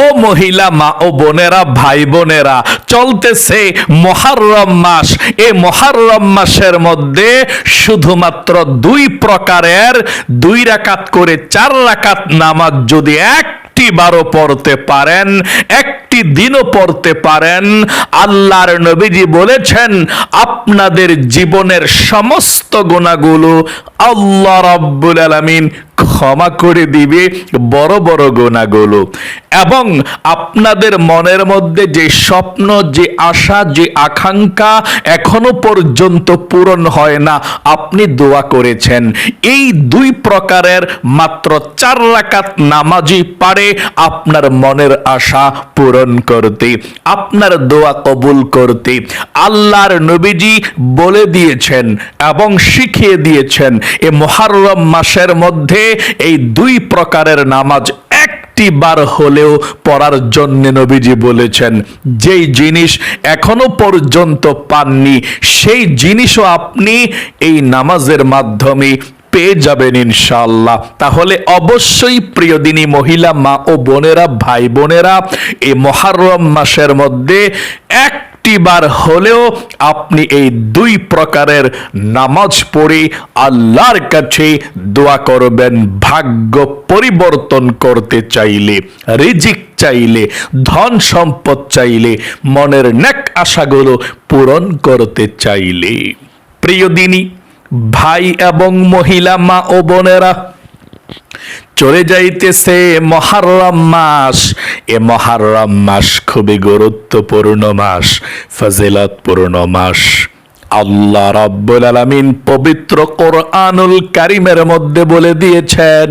ও মহিলা মা, ও বোনেরা, ভাই বোনেরা, চলতেছে মহারম মাস। এই মহারম মাসের মধ্যে শুধুমাত্র দুই প্রকারের দুই রাকাত করে চার রাকাত নামাজ যদি একটি বারো পড়তে পারেন, একটি দিনও পড়তে পারেন, আল্লাহর নবীজি বলেছেন, আপনাদের জীবনের সমস্ত গুণাগুলো আল্লাহ রাব্বুল আলামিন ক্ষমা করে দিবে বড় বড় গোনাগুলো এবং আপনাদের মনের মধ্যে যে স্বপ্ন, যে আশা, যে আকাঙ্ক্ষা এখনও পর্যন্ত পূরণ হয় না, আপনি দোয়া করেছেন। এই দুই প্রকারের মাত্র চার রাকাত নামাজি পারে আপনার মনের আশা পূরণ করতে, আপনার দোয়া কবুল করতে। আল্লাহর নবীজি বলে দিয়েছেন এবং শিখিয়ে দিয়েছেন, এ মহারম মাসের মধ্যে এই দুই প্রকারের নামাজ একটি বার হলেও পড়ার জন্য নবীজি বলেছেন, যেই জিনিস এখনও পর্যন্ত পাননি, সেই জিনিসও আপনি এই নামাজের মাধ্যমে পেয়ে যাবেন ইনশাআল্লাহ। তাহলে অবশ্যই প্রিয় দিনী মহিলা মা ও বোনেরা, ভাই বোনেরা, এই মহারম মাসের মধ্যে এক একটিবার হলেও আপনি এই দুই প্রকারের নামাজ পড়ে আল্লাহর কাছে দোয়া করবেন, ভাগ্য পরিবর্তন করতে চাইলে, রিজিক চাইলে, ধন সম্পদ চাইলে, মনের নেক আশাগুলো পূরণ করতে চাইলে। প্রিয় দিনী, ভাই এবং মহিলা, মা ও বোনেরা চলে যাইতেছে মহারম মাস। এ মহারম মাস খুবই গুরুত্বপূর্ণ মাস, ফজিলতপূর্ণ মাস। আল্লাহ রাব্বুল আলামিন পবিত্র কোরআনুল কারিমের মধ্যে বলে দিয়েছেন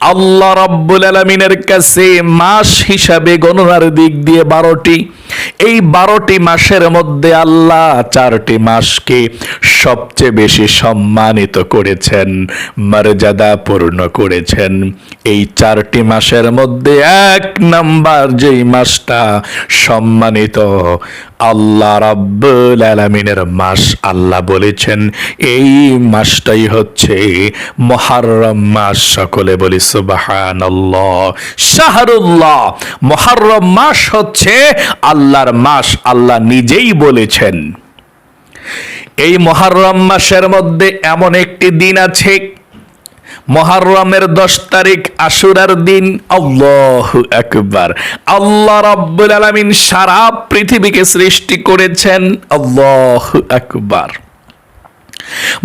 আল্লাহ রাব্বুল আলমিনের কাছে মাস হিসাবে গণনার দিক দিয়ে বারোটি। এই বারোটি মাসের মধ্যে আল্লাহ চারটি মাসকে সবচেয়ে বেশি সম্মানিত করেছেন, মর্যাদা পূর্ণ করেছেন। এই চারটি মাসের মধ্যে এক নাম্বার যেই মাসটা সম্মানিত, আল্লাহ রাব্বুল আলামিনের মাস। আল্লাহ বলেছেন, এই মাসটাই হচ্ছে মহারম মাস। সকলে বলি সুবহানাল্লাহ। শাহরুল্লাহ মহারম মাস হচ্ছে আল্লাহর মাস, আল্লাহ নিজেই বলেছেন। এই মহারম মাসের মধ্যে এমন একটি দিন আছে মহারমের দশ তারিখ আশুরার দিন। আল্লাহ একবার আল্লাহ রাব্বুল আলামিন সারা পৃথিবীকে সৃষ্টি করেছেন। আল্লাহ একবার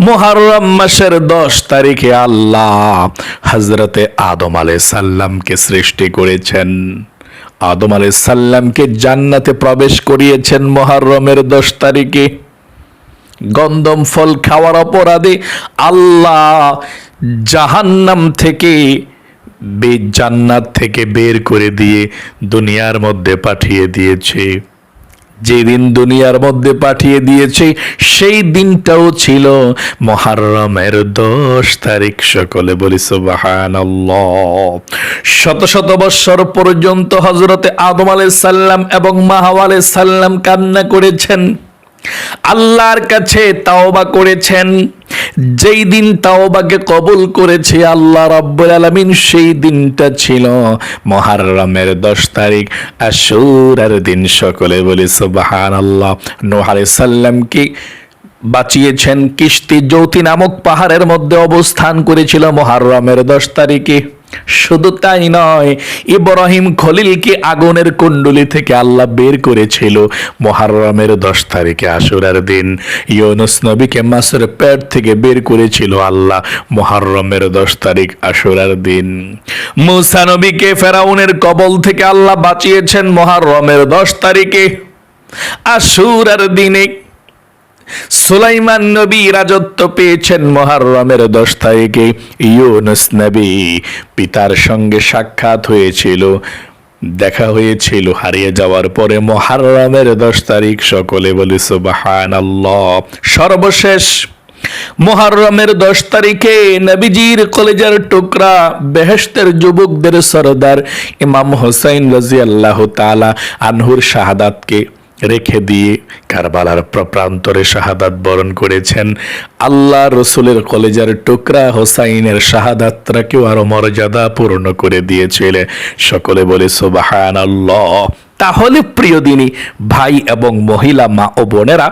মোহারম মাসের দশ তারিখে আল্লাহ হজরতে আদম আলাই সাল্লামকে সৃষ্টি করেছেন। আদম আলাই সাল্লামকে জান্নাতে প্রবেশ করিয়েছেন মোহারমের দশ তারিখে। গন্ধম ফল খাওয়ার অপরাধে আল্লাহ জাহান্নাম থেকে জান্নাত থেকে বের করে দিয়ে দুনিয়ার মধ্যে পাঠিয়ে দিয়েছে। যেদিন দুনিয়ার মধ্যে পাঠিয়ে দিয়েছে, সেই দিনটাও ছিল মহারমের দশ তারিখ সকলে বলি সুবাহান শত শত বৎসর পর্যন্ত হজরতে আদম আলাই সাল্লাম এবং মাহাও সাল্লাম কান্না করেছেন। আল্লাহর কাছে তাওবা করেছেন, যেই দিন তাওবাকে কবুল করেছে আল্লাহ রাব্বুল আলামিন, সেই দিনটা ছিল মহারমের দশ তারিখ। আশুরার দিন সকলে বলি সুবহানাল্লাহ। নূহ আলাইহিস সাল্লামকে বাঁচিয়েছেন? কিস্তি জ্যোতি নামক পাহাড়ের মধ্যে অবস্থান করেছিল মহারমের দশ তারিখে। শুধু তাই নয়, ইব্রাহিম খলিলকে আগুনের কুণ্ডলি থেকে আল্লাহ বের করেছিল মহারমের দশ তারিখে আশুরার দিন। ইউনুস নবীকে মাসের পেট থেকে বের করেছিল আল্লাহ মহারমের দশ তারিখ আশুরার দিন। মুসা নবীকে ফেরাউনের কবল থেকে আল্লাহ বাঁচিয়েছেন মহারমের দশ তারিখে। আশুরার দিনে সুলাইমান নবী রাজত্ব পেয়েছেন মহারমের দশ তারিখে। ইউনুস নবী পিতার সঙ্গে সাক্ষাৎ হয়েছিল, দেখা হয়েছিল হারিয়ে যাওয়ার পরে মহারমের দশ তারিখ সকলে বলি সুবাহান সর্বশেষ মোহাররমের দশ তারিখে নবীজির কলেজের টুকরা বেহেস্তের যুবকদের সরদার ইমাম হোসাইন রাজি আল্লাহ তালা আনহুর শাহাদাতকে রেখে দিয়ে কারবালার প্রান্তরে শাহাদাত বরণ করেছেন। আল্লাহ রসুলের কলেজার টুকরা হোসাইনের শাহাদাতটাকেও আরও মর্যাদা পূর্ণ করে দিয়েছিল। সকলে বলে সোবাহান আল্লাহ তাহলে প্রিয় দিনী, ভাই এবং মহিলা মা ও বোনেরা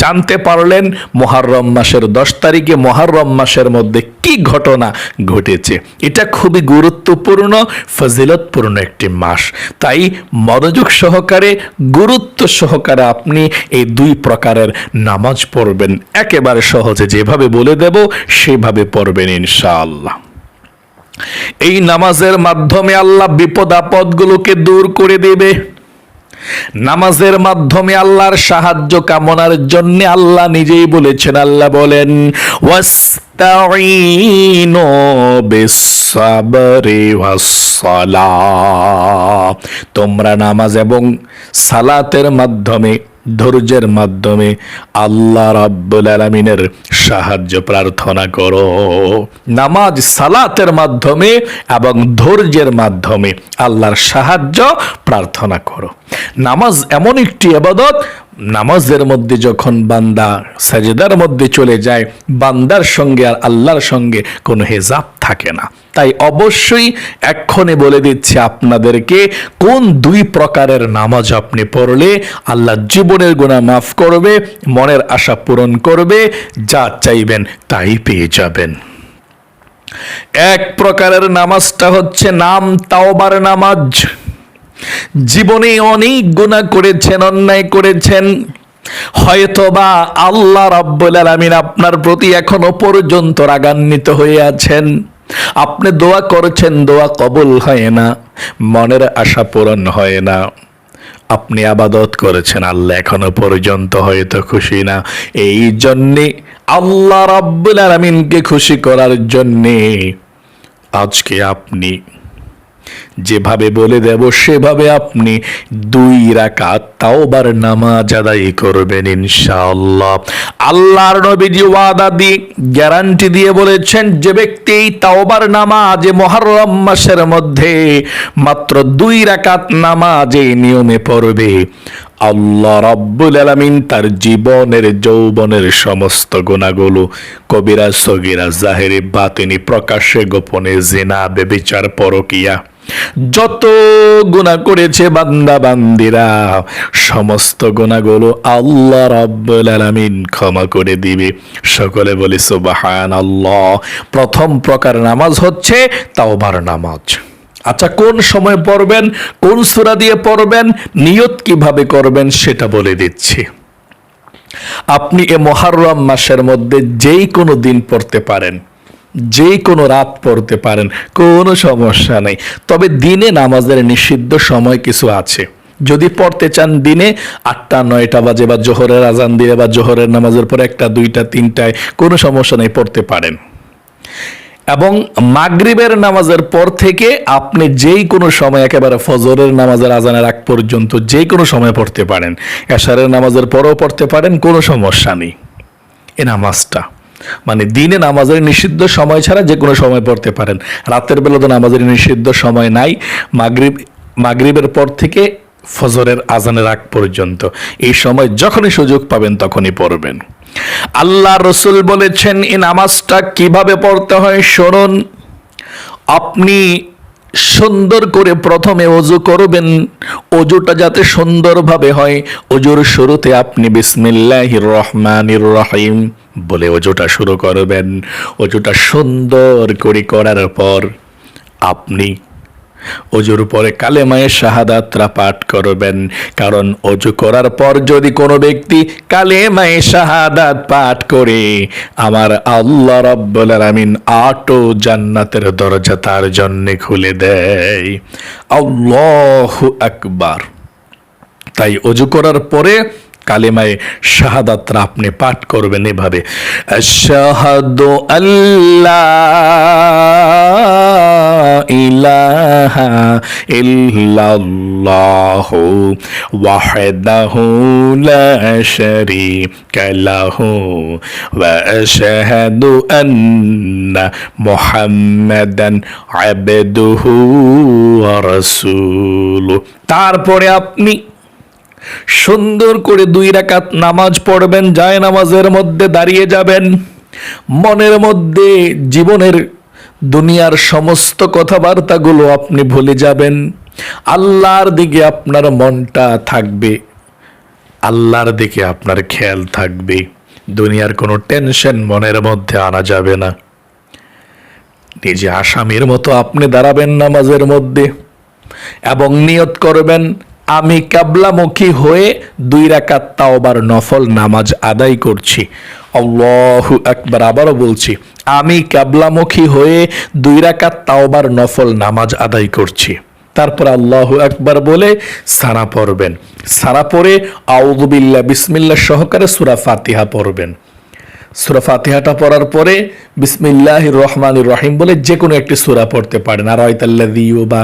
জানতে পারলেন মহারম মাসের দশ তারিখে মহারম মাসের মধ্যে কি ঘটনা ঘটেছে। এটা খুবই গুরুত্বপূর্ণ, ফজিলতপূর্ণ একটি মাস। তাই মনোযোগ সহকারে, গুরুত্ব সহকারে আপনি এই দুই প্রকারের নামাজ পড়বেন। একেবারে সহজে যেভাবে বলে দেব, সেভাবে পড়বেন ইনশাআল্লাহ। এই নামাজের মাধ্যমে আল্লাহ বিপদ আপদগুলোকে দূর করে দেবে। নামাজের মাধ্যমে আল্লাহর সাহায্য কামনার জন্য আল্লাহ নিজেই বলেছেন, আল্লাহ বলেন তোমরা নামাজ এবং সালাতের মাধ্যমে ধৈর্যের মাধ্যমে আল্লাহ রাব্বুল আলামিনের সাহায্য প্রার্থনা করো। নামাজ সালাতের মাধ্যমে এবং ধৈর্যের মাধ্যমে আল্লাহর সাহায্য প্রার্থনা করো। নামাজ এমন একটি আবাদত নামাজের মধ্যে যখন বান্দা সাজেদার মধ্যে চলে যায়, বান্দার সঙ্গে আর আল্লাহর সঙ্গে কোনো হেজাব থাকে না। তাই অবশ্যই এক্ষণে বলে দিচ্ছি আপনাদেরকে, কোন দুই প্রকারের নামাজ আপনি পড়লে আল্লাহ জীবনের গুণা মাফ করবে, মনের আশা পূরণ করবে, যা চাইবেন তাই পেয়ে যাবেন। এক প্রকারের নামাজটা হচ্ছে নাম তাওবার নামাজ। জীবনে অনেক গুণা করেছেন, অন্যায় করেছেন। হয়তোবা আল্লাহ রাব্বুল আলামিন আপনার প্রতি এখনও পর্যন্ত রাগান্বিত হয়ে আছেন। আপনি দোয়া করছেন, দোয়া কবুল হয় না, মনের আশা পূরণ হয় না। আপনি আবাদত করেছেন, আল্লাহ এখনও পর্যন্ত হয়তো খুশি না। এই জন্যে আল্লাহ রাব্বুল আলামিনকে খুশি করার জন্যে আজকে আপনি যেভাবে বলে দেব, সেভাবে আপনি দুই রাকাত তাওবার নামাজ আদায় করবেন ইনশাআল্লাহ। আল্লাহর নবীজি ওয়াদা দিয়ে গ্যারান্টি দিয়ে বলেছেন, যে ব্যক্তি তাওবার নামাজ মুহররম মাসের মধ্যে মাত্র দুই রাকাত নামাজ এই নিয়মে পড়বে আল্লাহ রাব্বুল আলামিন তার জীবনের, যৌবনের সমস্ত গুণাগুলো কবিরা, সগিরা, জাহেরে, বাতিনি, প্রকাশ্যে, গোপনে, জেনা, বেবিচার, পরকিয়া, যত গুণা করেছে বান্দা, বান্দিরা, সমস্ত গুণাগুলো আল্লাহ রাব্বুল আলামিন ক্ষমা করে দিবে। সকলে বলি সুবাহান আল্লাহ প্রথম প্রকার নামাজ হচ্ছে তাওবার নামাজ। আচ্ছা কোন সময় পড়বেন? কোন সূরা দিয়ে পড়বেন? নিয়ত কীভাবে করবেন সেটা বলে দিচ্ছি। আপনি এ মহারম মাসের মধ্যে যেই কোনো দিন পড়তে পারেন যে কোনো রাত পড়তে পারেন, কোনো সমস্যা নেই। তবে দিনে নামাজের নিষিদ্ধ সময় কিছু আছে। যদি পড়তে চান দিনে, আটটা, নয়টা বাজে বা জোহরের আজান দিয়ে বা জোহরের নামাজের পর একটা, দুইটা, তিনটায় কোনো সমস্যা নেই, পড়তে পারেন। এবং মাগরিবের নামাজের পর থেকে আপনি যেই কোনো সময় একেবারে ফজরের নামাজের আজানের আগ পর্যন্ত যে কোনো সময় পড়তে পারেন। এশারের নামাজের পরেও পড়তে পারেন, কোনো সমস্যা নেই। এ নামাজটা। মানে দিনে নামাজের নিষিদ্ধ সময় ছাড়া যে কোনো সময় পড়তে পারেন। রাতের বেলা তো নামাজের নিষিদ্ধ সময় নাই, মাগরিব, মাগরিবের পর থেকে ফজরের আজানের আগ পর্যন্ত। এই সময় যখনই সুযোগ পাবেন তখনই পড়বেন। আল্লাহ রসুল বলেছেন, এই নামাজটা কীভাবে পড়তে হয় শুনুন। আপনি সুন্দর করে প্রথমে অজু করবেন। অজুটা যাতে সুন্দরভাবে হয়। অজুর শুরুতে আপনি বিসমিল্লাহির রহমানির রহিম বলে অজুটা শুরু করবেন। অজুটা সুন্দর করে করার পর আপনি অজুর পরে কালেমায়ে শাহাদাতরা পাঠ করবেন। কারণ অজু করার পর যদি কোনো ব্যক্তি কালেমায়ে শাহাদাত পাঠ করে, আমার আল্লাহ রাব্বুল আলামিন আটো জান্নাতের দরজা তার জন্য খুলে দেয়। আল্লাহু আকবার। তাই অজু করার পরে কালেমায় শাহাদাতরা আপনি পাঠ করবেন এভাবে শাহাদ আল্লাহ ইলাহা ইল্লাল্লাহ ওয়াহদাহু লা শারীকা লাহু ওয়া আশহাদু আন্না মুহাম্মাদান আবদুহু ওয়া রাসূলুহু। তারপরে আপনি সুন্দর করে দুই রাকাত নামাজ পড়বেন যায় নামাজের মধ্যে দাঁড়িয়ে যাবেন। মনের মধ্যে জীবনের দুনিয়ার সমস্ত কথাবার্তাগুলো আপনি ভুলে যাবেন। আল্লাহর দিকে আপনার মনটা থাকবে। আল্লাহর দিকে আপনার খেয়াল থাকবে। দুনিয়ার কোনো টেনশন মনের মধ্যে আনা যাবে না। নিজে আসামির মতো আপনি দাঁড়াবেন নামাজের মধ্যে এবং নিয়ত করবেন আমি কাবলামুখী হয়ে দুই রাকাত তাওবার নফল নামাজ আদায় করছি। আল্লাহু একবার আবারও বলছি, আমি কাবলামুখী হয়ে দুই রাকাত তাওবার নফল নামাজ আদায় করছি। তারপর আল্লাহু একবার বলে, সারা পড়বেন। সারা পড়ে আউদুবিল্লা বিসমিল্লা সহকারে সুরা ফাতিহা পড়বেন। সুরা ফাতিহাটা পড়ার পরে বিসমিল্লাহ রহমান রহিম বলে যে কোনো একটি সুরা পড়তে পারেন। আর দিও বা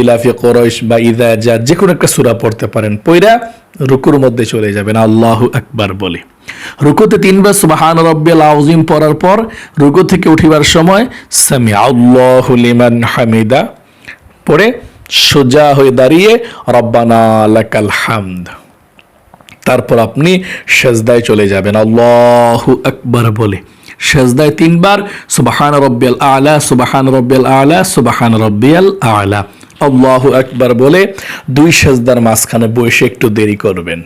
ইলাফি করইশ বা ইদা যা কোনো একটা সুরা পড়তে পারেন। পইরা রুকুর মধ্যে চলে যাবেন, আল্লাহ আকবার বলে। রুকুতে তিনবার সুবাহান রব্বিল আউজিম পড়ার পর রুকু থেকে উঠিবার সময় সামি আল্লাহ লিমান হামিদা পড়ে সোজা হয়ে দাঁড়িয়ে, রব্বানা লাকাল হামদ। তারপর আপনি সেজদায় চলে যাবেন। আল্লাহু আকবার বলে। সেজদায় তিনবার, সুবাহান রব্বিয়াল আলা, সুবাহান রব্বিয়াল আলা, সুবাহান রব্বিয়াল আলা। আল্লাহু আকবার বলে দুই সেজদার মাঝখানে বসে একটু দেরি করবেন।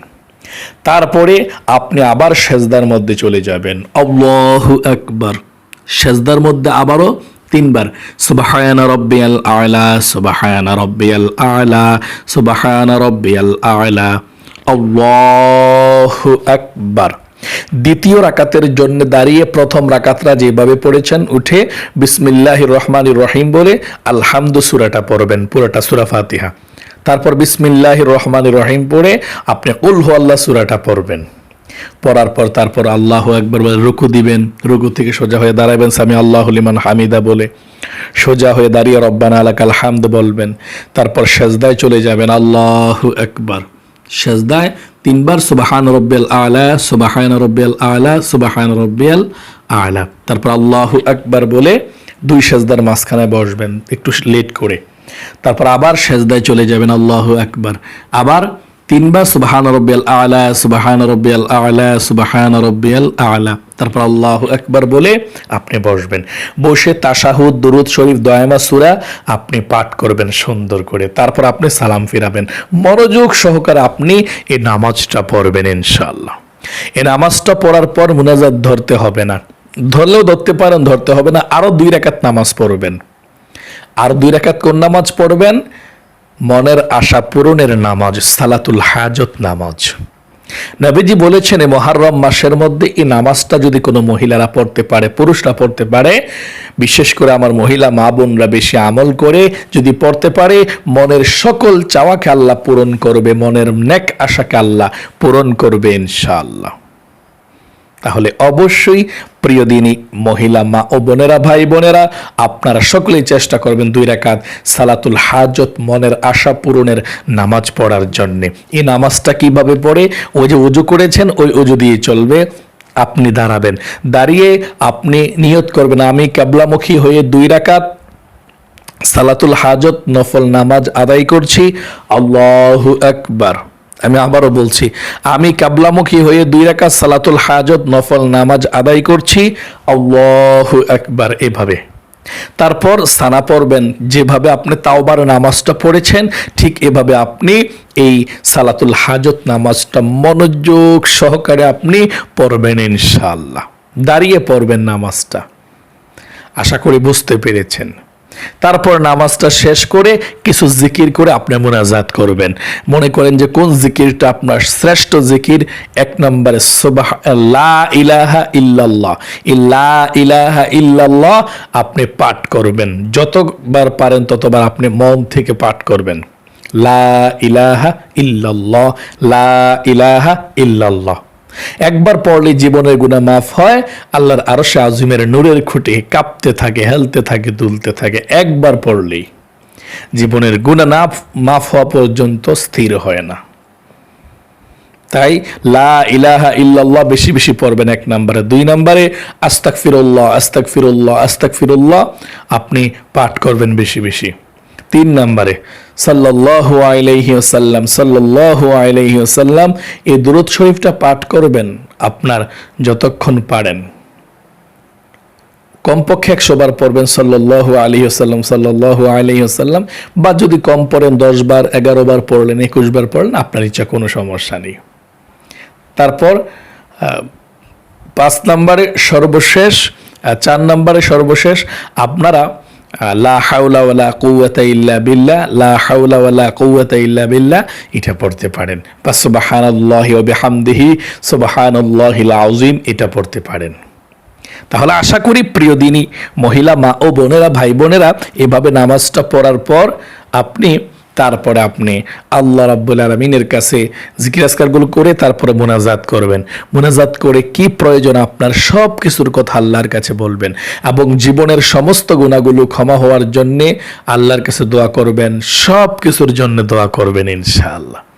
তারপরে আপনি আবার সেজদার মধ্যে চলে যাবেন। আল্লাহু আকবার। সেজদার মধ্যে আবারও তিনবার সুবাহায়না রব্বিয়াল আলা সুবাহায়না রব্বিয়াল আলা সুবাহায়না রব্বিয়াল আলা। আল্লাহু আকবার। দ্বিতীয় রাকাতের জন্য দাঁড়িয়ে প্রথম রাকাতরা যেভাবে পড়েছেন, উঠে বিসমিল্লাহ রহমান রহিম বলে আলহামদু সুরাটা পড়বেন, পুরাটা সুরা ফাতিহা। তারপর বিসমিল্লাহ রহমান রহিম পড়ে আপনি উলহু আল্লাহ সুরাটা পড়বেন। পড়ার পর তারপর আল্লাহ একবার বলে রুকু দিবেন, রুকু থেকে সোজা হয়ে দাঁড়াবেন, সামি আল্লাহ লিমান হামিদা বলে। সোজা হয়ে দাঁড়িয়ে রব্বানা আলাকাল হামদ বলবেন, তারপর সেজদায় চলে যাবেন, আল্লাহ একবার সেজদায় তিনবার সুবাহান রব্বেল আলা, সুবাহান রব্বেল আলা, সুবাহান রব্বেল আলা। তারপর আল্লাহ আকবার বলে দুই সেজদার মাঝখানে বসবেন, একটু লেট করে। তারপর আবার সেজদায় চলে যাবেন আল্লাহ আকবার। আবার তিনবার সুবাহান রব্বিয়াল আলা, সুবাহান রব্বিয়াল আলা, সুবাহান রব্বিয়াল আলা। তারপর আল্লাহ একবার বলে আপনি বসবেন। বসে তাসাহুদ দুরুদ শরীফ, দয়ামা সুরা আপনি পাঠ করবেন সুন্দর করে। তারপর আপনি সালাম ফিরাবেন। মনোযোগ সহকারে আপনি এই নামাজটা পড়বেন ইনশাআল্লাহ। এই নামাজটা পড়ার পর মুনাজাত ধরতে হবে না। ধরলেও ধরতে পারেন, ধরতে হবে না। আরও দুই রাকাত নামাজ পড়বেন। আর দুই রাকাত কোন নামাজ পড়বেন? মনের আশা পূরণের নামাজ, সালাতুল হাজত নামাজ। নবীজি বলেছেন এই মহারম মাসের মধ্যে এই নামাজটা যদি কোনো মহিলারা পড়তে পারে, পুরুষরা পড়তে পারে, বিশেষ করে আমার মহিলা মা বোনরা বেশি আমল করে, যদি পড়তে পারে, মনের সকল চাওয়াকে আল্লাহ পূরণ করবে, মনের নেক আশাকে আল্লাহ পূরণ করবে ইনশাআল্লাহ। তাহলে অবশ্যই প্রিয় দিনী মহিলা মা ও বোনেরা, ভাই বোনেরা, আপনারা সকলেই চেষ্টা করবেন দুই রাকাত সালাতুল হাজত মনের আশা পূরণের নামাজ পড়ার জন্যে। এই নামাজটা কীভাবে পড়ে? ওই যে উজু করেছেন, ওই উজু দিয়ে চলবে। আপনি দাঁড়াবেন। দাঁড়িয়ে আপনি নিয়ত করবেন, আমি ক্যাবলামুখী হয়ে দুই রাকাত সালাতুল হাজত নফল নামাজ আদায় করছি। আল্লাহু আকবার। আমি আবারও বলছি, আমি কাবলামুখী হয়ে দুই রাকাত সালাতুল হাজত নফল নামাজ আদায় করছি একবার এভাবে। তারপর সানা পড়বেন, যেভাবে আপনি তাওবার নামাজটা পড়েছেন, ঠিক এভাবে আপনি এই সালাতুল হাজত নামাজটা মনোযোগ সহকারে আপনি পড়বেন ইনশাআল্লাহ। দাঁড়িয়ে পড়বেন নামাজটা। আশা করি বুঝতে পেরেছেন। তারপর নামাজটা শেষ করে কিছু জিকির করে আপনি মোনাজাত করবেন। মনে করেন যে কোন জিকিরটা আপনার শ্রেষ্ঠ জিকির? এক নম্বরে সুবাহ ইলাহা ইল্লাল্লাহ। ইল্লা ইলাহা ইল্লাল্লাহ আপনি পাঠ করবেন। যতবার পারেন ততবার আপনি মন থেকে পাঠ করবেন। লা ইলাহা ইল্লাল্লাহ। লা ইলাহা ইল্লাল্লাহ। একবার পড়লে জীবনের গুণা মাফ হয়, আল্লাহর আরশে আজিমের নূরের খুঁটে কাঁপতে থাকে, হেলতে থাকে, দুলতে থাকে। একবার পড়লেই জীবনের গুণা না মাফ হওয়া পর্যন্ত স্থির হয় না। তাই লা ইলাহা ইল্লাল্লাহ বেশি বেশি পড়বেন এক নম্বরে। দুই নম্বরে আস্তাক ফিরুল্লাহ আস্তাক ফিরুল্লাহ আস্তাক ফিরুল্লাহ আপনি পাঠ করবেন বেশি বেশি। তিন নম্বরে, সাল্লাল্লাহু আলাইহি ওয়াসাল্লাম, সাল্লাল্লাহু আলাইহি ওয়াসাল্লাম, এই দুরূদ শরীফটা পাঠ করবেন আপনার যতক্ষণ পারেন। কমপক্ষে একশো বার পড়বেন সাল্লাহ আলী আসাল্লাম সাল্লাহ আলী আসাল্লাম বা যদি কম পড়েন দশ বার এগারো বার পড়লেন একুশ বার পড়লেন, আপনার ইচ্ছা কোনো সমস্যা নেই। তারপর পাঁচ নম্বরে সর্বশেষ চার নম্বরে সর্বশেষ, আপনারা লা হাউলা ওয়ালা কুওয়াতা ইল্লা বিল্লা লা হাউলা ওয়ালা কুওয়াতা ইল্লা বিল্লা এটা পড়তে পারেন। বা সুবহানাল্লাহি বেহামদিহি সুবাহান সুবহানাল্লাহিল আযীম, এটা পড়তে পারেন। তাহলে আশা করি প্রিয় দিনী মহিলা, মা ও বোনেরা, ভাই বোনেরা, এভাবে নামাজটা পড়ার পর আপনি তারপরে আপনি আল্লাহ রাব্বুল আলমিনের কাছে জিকিরাজকারগুলো করে তারপরে মোনাজাত করবেন। মোনাজাত করে কি প্রয়োজন আপনার সব কিছুর কথা আল্লাহর কাছে বলবেন এবং জীবনের সমস্ত গুণাগুলো ক্ষমা হওয়ার জন্যে আল্লাহর কাছে দোয়া করবেন সব কিছুর জন্য দোয়া করবেন ইনশাআল্লাহ।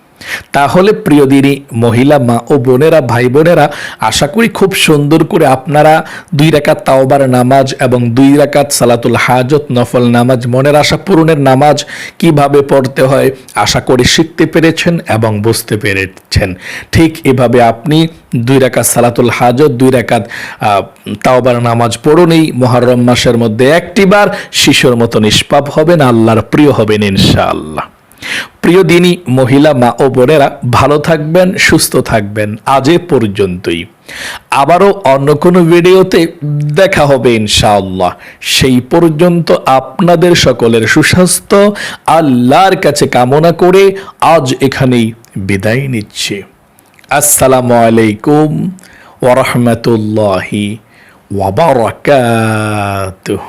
তাহলে প্রিয় দিনী, মহিলা মা ও বোনেরা ভাই বোনেরা আশা করি খুব সুন্দর করে আপনারা দুই রাকাত তাওবার নামাজ এবং দুই রাকাত সালাতুল হাজত নফল নামাজ, মনের আশা পূরণের নামাজ কীভাবে পড়তে হয় আশা করি শিখতে পেরেছেন এবং বুঝতে পেরেছেন। ঠিক এভাবে আপনি দুই রাকাত সালাতুল হাজত, দুই রাকাত তাওবার নামাজ পড়ুনই, মহরম মাসের মধ্যে একটিবার শিশুর মতো নিষ্পাপ হবেন, আল্লাহর প্রিয় হবেন ইনশাআল্লাহ। প্রিয় দিনী, মহিলা মা ও বোনেরা, ভালো থাকবেন, সুস্থ থাকবেন। আজ পর্যন্তই। আবারও অন্য কোনো ভিডিওতে দেখা হবে ইনশাআল্লাহ। সেই পর্যন্ত আপনাদের সকলের সুস্বাস্থ্য, আল্লাহর কাছে কামনা করে আজ এখানেই বিদায় নিচ্ছি। আসসালামু আলাইকুম ওরহমতুল্লাহি ওয়াবারাকাতুহ